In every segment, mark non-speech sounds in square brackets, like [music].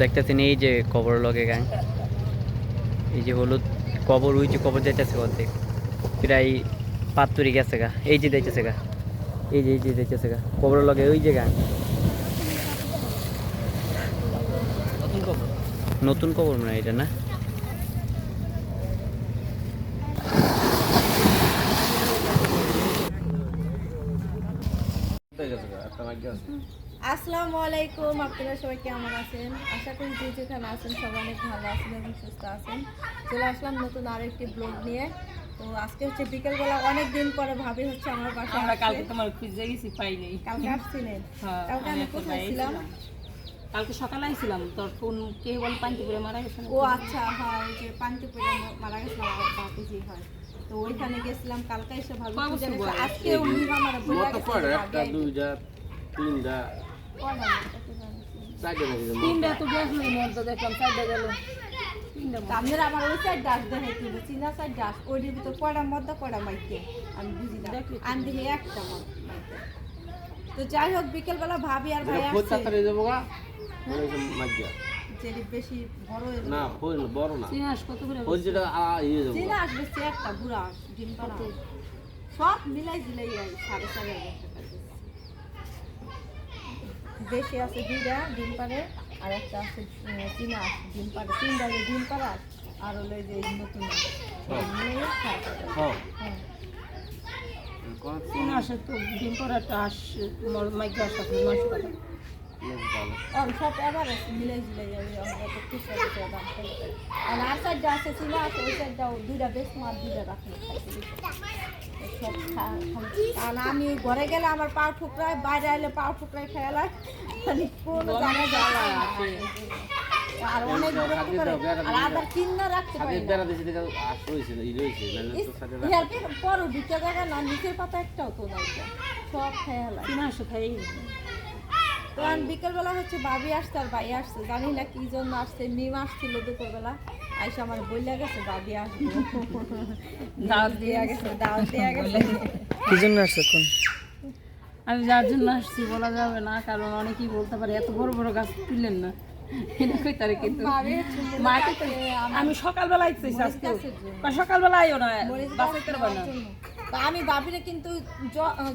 দেখতেছেন এই যে কবর লগে গান। এই যে হলুদ কবর ওই যে কবর যাইতেছে অর্ধেক। প্রায় পাত্তরি গেছে গা। এই যে যাইতেছে গা। এই যে এই যে যাইতেছে গা। কবর লগে ওই যে গান। নতুন কবর? মানে এটা না? আসসালামু আলাইকুম আপনারা সবাই কেমন আছেন? আশা করি যে যেখানে আছেন সবাই অনেক ভালো আছেন এবং সুস্থ আছেন। চলে আসলাম নতুন আরেকটি ব্লগ নিয়ে। তো আজকে হচ্ছে বিকেলবেলা অনেক দিন পরে ভাবি হচ্ছে আমার বাসায় আমরা কালকে তোমার খুঁজে গেছি পাই নাই কালকে আসছিলেন? হ্যাঁ, কালকে আমি আমি কোথায় ছিলাম। কালকে সকালে আইছিলাম তোর ফোন কে বল পান্তিপুরে মারা গেছে ও আচ্ছা হ্যাঁ ওই যে পান্তিপুরে মারা গেছে আমার বাপুজি হয়। তো ওইখানে গেছিলাম কালকে এসে ভাবি? আজকে উনি আমার বলে গেছে। দুইটা তিনটা কয় না, এটা তো জানি না। চারটে নাকি তিনটা তো গ্যাস নেই তো দেখলাম। চারটা গেল তিনটা আমার ওই সাইড ডাস দেখে কি সাইড ডাস ওই ভিতর কয়টার মধ্যে কয়টা মাইকে। আমি বুঝি না। আমি দেখি একটা মাইকে। তো যাই হোক বিকেলবেলা ভাবি আর ভাই ফোর আসছে। যাব গা? মাঝিয়া বেশি বড় না ফোর বড় না। চিনাস কত করে ফোর যেটা আ ইয়ে যাব একটা বুড়া ডিম পাড়া সব মিলাই দিলাই সাড়ে চার হাজার। দেশি আছে দুইটা ডিম পাড়ে আর একটা আছে চীনা ডিম পাড়ে। তিনটা ডিম পাড়া আর হলো যে নতুন হাজার। হ্যাঁ। হ্যাঁ। চিনাসে তো ডিম পরাটা আস মোর মাইকে আসা মাস আর সব আছে মিলাই যাবে আমরা তো। আর আর সাইডটা আছে চীনা আছে ওই সাইডটাও দুইটা বেশ মার দুইটা রাখলে আর আমি ঘরে গেলে আমার পা ঠুকরায় বাইরে এলে পা ঠুকরায় খেয়ালায় মানে কোনো জায়গায় যাওয়া না। আর অনেক আর রাখতে পারি আস দুটো জায়গা নিচের পাতা একটাও তো নাই তো। সব খাই তো বিকেলবেলা হচ্ছে ভাবি আসছে আর ভাই আসছে। জানি না কি জন্য আসছে মিম আসছিল দুপুরবেলা। আইসা আমার বইলা গেছে ভাবি আসবে। দাওয়াত দিয়ে গেছে দাওয়াত দিয়ে গেছে। কি জন্য আসছে কোন আমি যার জন্য আসছি বলা যাবে না কারণ অনেকেই বলতে পারে এত বড় বড় গাছ তুললেন না। কিন্তু? আমি সকালবেলা সকালবেলা আইও না আমি ভাবিরে কিন্তু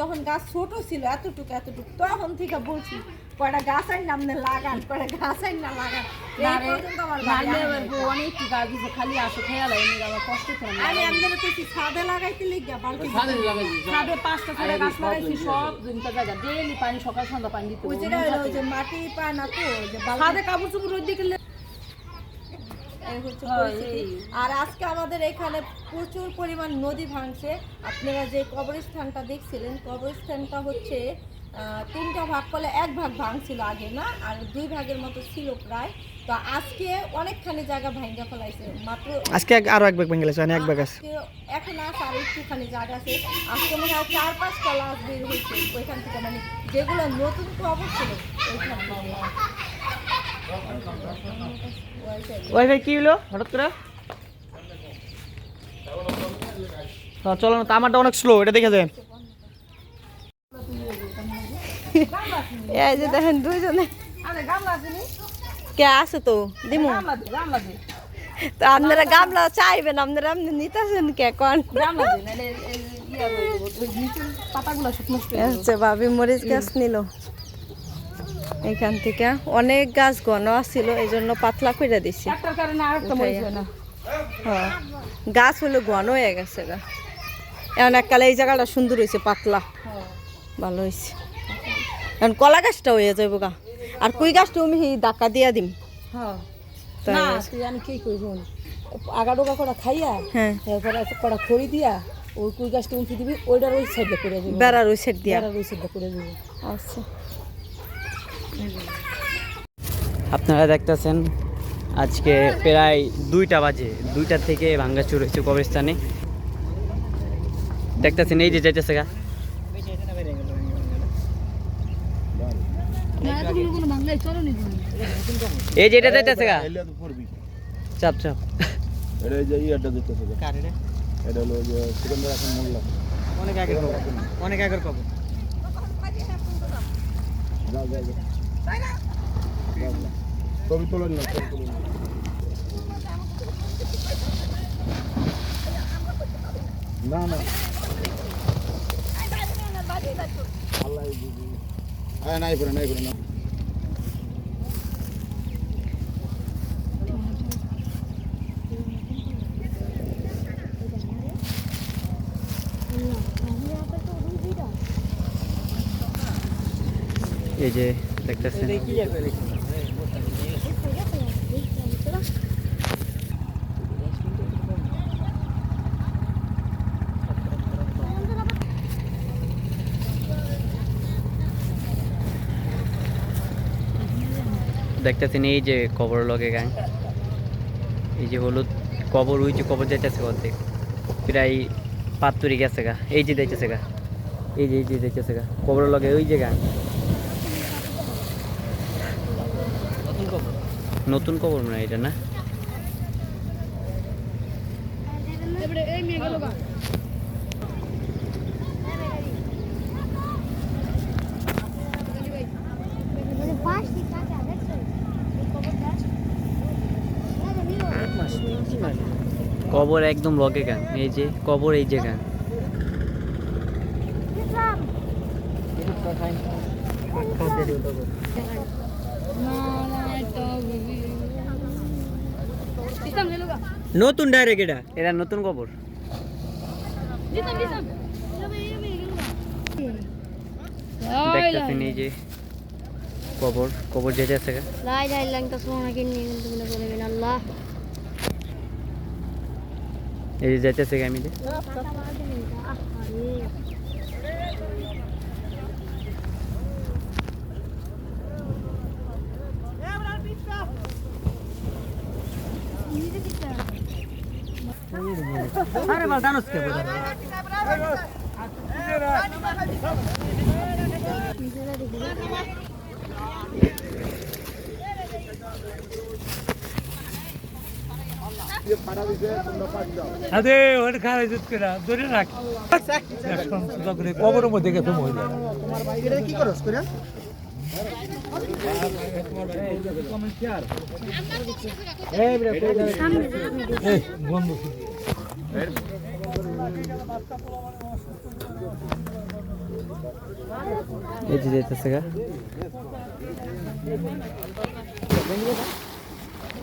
যখন গাছ ছোট ছিল এতটুকু এতটুকু তখন থেকে বলছি কয়টা গাছ আইন নাম লাগান কয়টা গাছ আইন না লাগান। এই নারে পর্যন্ত আমার ভাবি নারলে আনে নাই। অনেক গাছ দিছে খালি আসো খেয়াল আমার কষ্ট করে আমি আমাদের কইছি ছাদে লাগাইতে লিগা বালতি ছাদে লাগাইছি ছাদে। পাঁচটা করে গাছ লাগাইছি সব জমিতে জায়গা ডেলি পানি সকাল সন্ধ্যা পানি দিতে ওই হবে। ওই যে মাটি পায় না তো যে ছাদে কাপড় চোপড় রোদ। আর আজকে আমাদের এখানে প্রচুর পরিমাণ নদী ভাঙছে। আপনারা যে কবরস্থানটা দেখছিলেন কবরস্থানটা হচ্ছে তিনটা ভাগ করলে এক ভাগ ভাঙছিল আগে না? আর দুই ভাগের মতো ছিল প্রায়। তো আজকে অনেকখানি জায়গা ভাঙ্গা ফেলাইছে। মাত্র আজকে আরও এক ব্যাগ ভেঙে গেছে এক ভাগ আছে। এখন আছে আর একটুখানি জায়গা আছে। আজকে মনে হয় চার পাঁচ লাশ বের হয়েছে। ওইখান থেকে মানে যেগুলো নতুন কবর ছিল ওইখান থেকে। ওই ওয়াইফাই কি হলো হঠাৎ করে? হ্যাঁ চলো না তো আমারটা অনেক স্লো এটা দেখে যায় [laughs] এই যে দেখেন দুইজনে। কে আছে তো? দিমু। তো আপনারা গামলা চাইবেন, আপনারা আপনি নিতেছেন কে কোন। হচ্ছে ভাবি মরিচ গাছ নিল। এখান থেকে অনেক গাছ ঘন ছিল এই জন্য পাতলা করে দিছি। হয়, গাছ হলো ঘন হয়ে গেছে গা। এখন এককালে এই জায়গাটা সুন্দর হয়েছে পাতলা। ভালো হয়েছে এখন কলা গাছটা হয়ে যাব গা। আর কুই গাছটা আমি ডাকা দিয়া দিম। হ্যাঁ। আমি কি খাইয়া হ্যাঁ। কটা খড়ি দিয়া ওই কুই গাছটা দিবি ওইটার ওই সাইডে করে দিবি বেড়ার ওই সেট দিয়া। বেড়ার ওই সাইডে করে দিবি আচ্ছা। আপনারা দেখতেছেন আজকে প্রায় দুইটা বাজে। দুইটা থেকে ভাঙ্গাচুর হয়েছে কবরস্থানে। দেখতেছেন এই যে যাইতেছে গা। এই যে এটা যাইতেছে গা। এলে তো পড়বি চাপ চাপ। এটা এই যে ইয়েটা দিতেছে এটা? হলো ওই যে সিকান্দার এখন মোল্লা। অনেক আগের খবর। অনেক আগের খবর। যাও। তোলেন না ছবি তোলেন না। না না আল্লাহ হ্যাঁ নাই করে নাই করে না। এই যে দেখতেছেন। দেখতেছেন এই যে কবর লগে গান। এই যে হলুদ কবর, ওই যে কবর যাইতেছে অর্ধেক। প্রায় পাত্তরি গেছে গা। এই যে যাইতেছে গা। এই যে এই যে যাইতেছে গা। কবর লগে ওই যে গান। নতুন কবর মনে এটা, না? কবর একদম লগে গান এই যে কবর এই যে গান নতুন ডাইরেক্ট এটা? এটা নতুন কবর। এই যে কবর কবর যে যাচ্ছে লাই লাই সোনা কিনে আল্লাহ। এই যে যাইতেছে গামিতে Thank you. আরে ওর খারাপ জুত করে ধরে রাখ। কবরের মধ্যে গেছে মহিলা এই, বন্ধু এই যে যাইতেছে গা।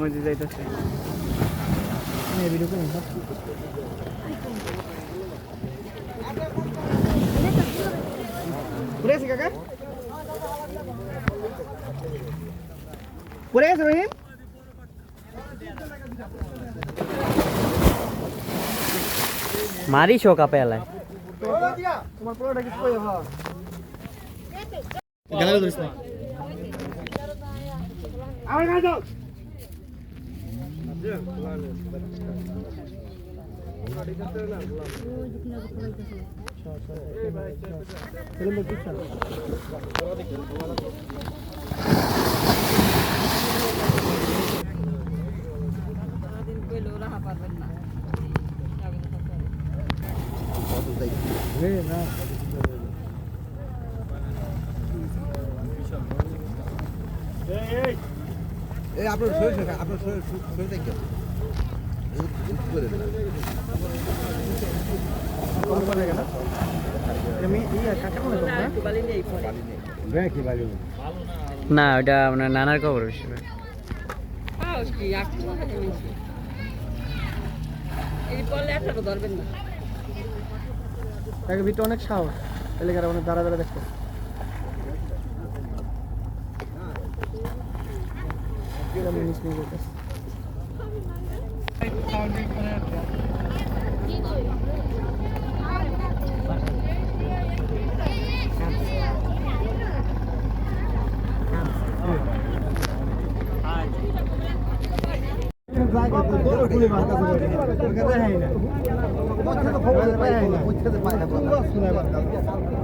ওই যে যাইতেছে মারি শোক আপে এলায় এই আপনার শরীর আপনার শরীর শরীর দেখে না ওটা আপনার নানার খবর হিসেবে ভিতরে অনেক সাহস। এলাকার অনেক দাঁড়া দাঁড়া দেখতে। কীরকম জিনিস নিয়ে যেতেছে। কোথায় পায় না কোথায় পায় না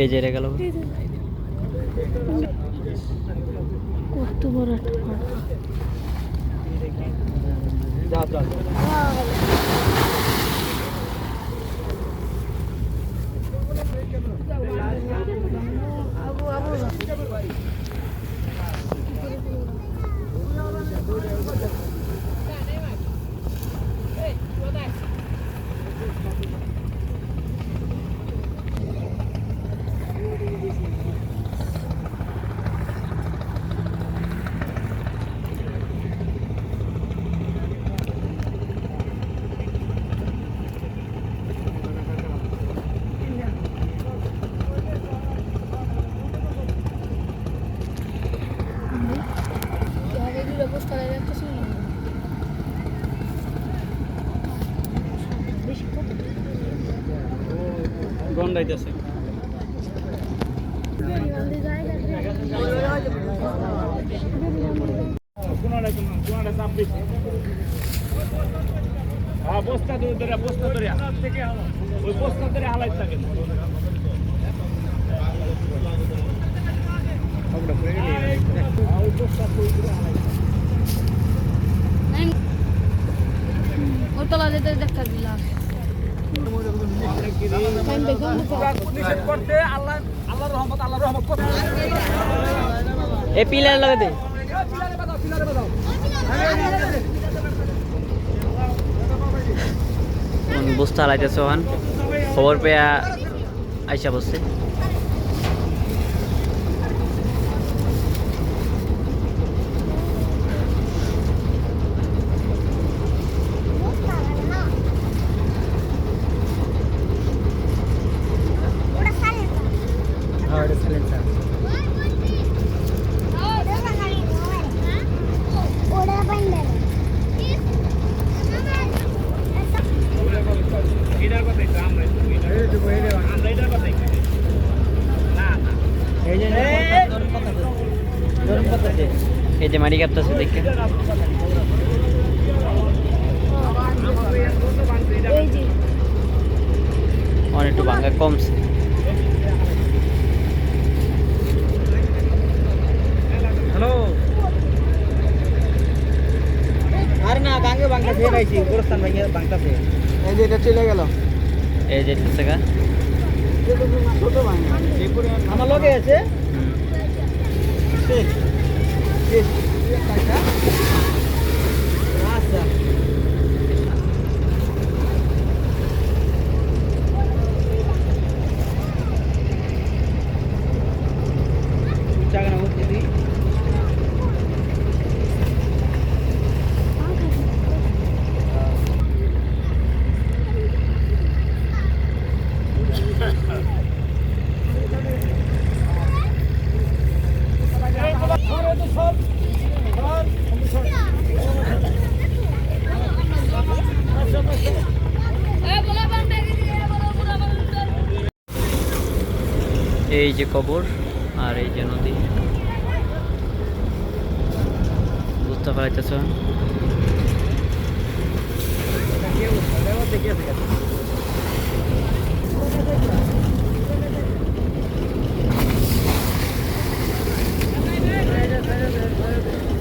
এই যে গেল। কত বড় একটা ফাটা এগুলো পোস্টার একটা ছিল বেশি কত গন্ডাইতেছে বস্তা ধরে ধরে বস্তা ধরে। ওই বস্তা ধরে হালাই থাকে। ওই তলা যেতে দেখা দিলাম। এ দে। বস্তা হালাইতেছে ওখান খবর পেয়া আইসা বসছে এটার কথাই তো আমরা আমরা এটার কথাই না না এই যে মাটি কাঁপতেছে দেখে যে। ভাঙ্গা কমছে হ্যালো আর না গাঙ্গে বাংলা ফের আইছি গোরস্থান ভাঙে এই যে এটা চলে গেল। এই যে টাকা আমার লগে আছে? হুম। ঠিক ঠিক এই যে কবর আর এই যে নদী বুঝতে পারতেছ Thank you.